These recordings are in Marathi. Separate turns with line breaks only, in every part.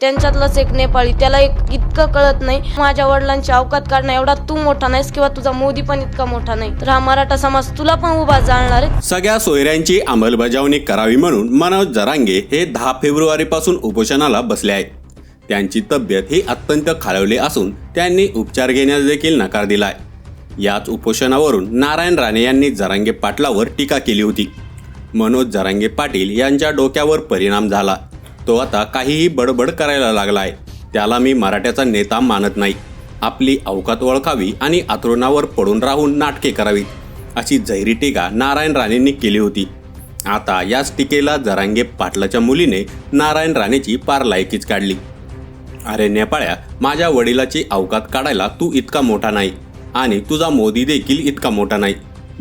त्यांच्यातलाच एक नेपाळी. त्याला एक इतकं कळत नाही. माझ्या वडिलांची अवकात काढणं एवढा तू मोठा नाहीस किंवा तुझा मोदी पण इतका मोठा नाही. तर हा मराठा समाज तुला पण उभा जाणणार आहे.
सगळ्या सोयऱ्यांची अंमलबजावणी करावी म्हणून मनोज जरांगे हे दहा फेब्रुवारीपासून उपोषणाला बसले आहेत. त्यांची तब्येत ही अत्यंत खालवली असून त्यांनी उपचार घेण्यास देखील नकार दिलाय. याच उपोषणावरून नारायण राणे यांनी जरांगे पाटलावर टीका केली होती. मनोज जरांगे पाटील यांच्या डोक्यावर परिणाम झाला. तो आता काहीही बडबड करायला लागलाय. त्याला मी मराठ्याचा नेता मानत नाही. आपली अवकात ओळखावी आणि आतरुणावर पडून राहून नाटके करावीत अशी जहिरी टीका नारायण राणेंनी केली होती. आता याच टीकेला जरांगे पाटलाच्या मुलीने नारायण राणेची पार लायकीच काढली. अरे नेपाळ्या माझ्या वडिलाची अवकात काढायला तू इतका मोठा नाही आणि तुझा मोदी देखील इतका मोठा नाही.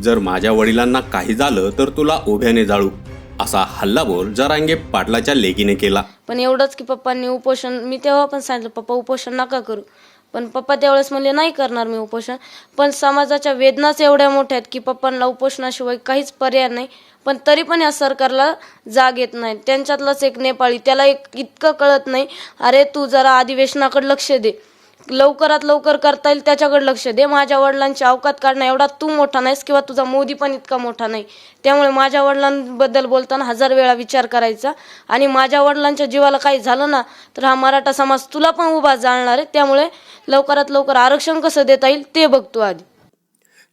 जर माझ्या वडिलांना काही झालं तर तुला उभ्याने जाळू. असा हल्लाबोल जरांगे पाटलाच्या लेकीने केला.
पण एवढंच की पप्पांनी उपोषण मी तेव्हा पण सांगितलं पप्पा उपोषण नका करू. पण पप्पा त्यावेळेस म्हणले नाही करणार मी उपोषण. पण समाजाच्या वेदनाच एवढ्या मोठ्या आहेत की पप्पांना उपोषणाशिवाय काहीच पर्याय नाही. पण तरी पण या सरकारला जाग येत नाही. त्यांच्यातलाच एक नेपाळी त्याला एक इतकं कळत नाही. अरे तू जरा अधिवेशनाकडे लक्ष दे. लवकरात लवकर करता येईल त्याच्याकडे लक्ष दे. माझ्या वडिलांची अवकात काढणं एवढा तू मोठा नाहीस किंवा तुझा मोदी पण इतका मोठा नाही. त्यामुळे माझ्या वडिलांबद्दल बोलताना हजार वेळा विचार करायचा. आणि माझ्या वडिलांच्या जीवाला काही झालं ना तर हा मराठा समाज तुला पण उभा जाणणार आहे. त्यामुळे लवकरात लवकर आरक्षण कसं देता येईल ते बघतो आधी.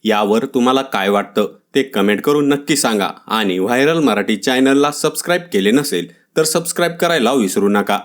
यावर तुम्हाला काय वाटतं ते कमेंट करून नक्की सांगा. आणि व्हायरल मराठी चॅनलला सबस्क्राईब केले नसेल तर सबस्क्राईब करायला विसरू नका.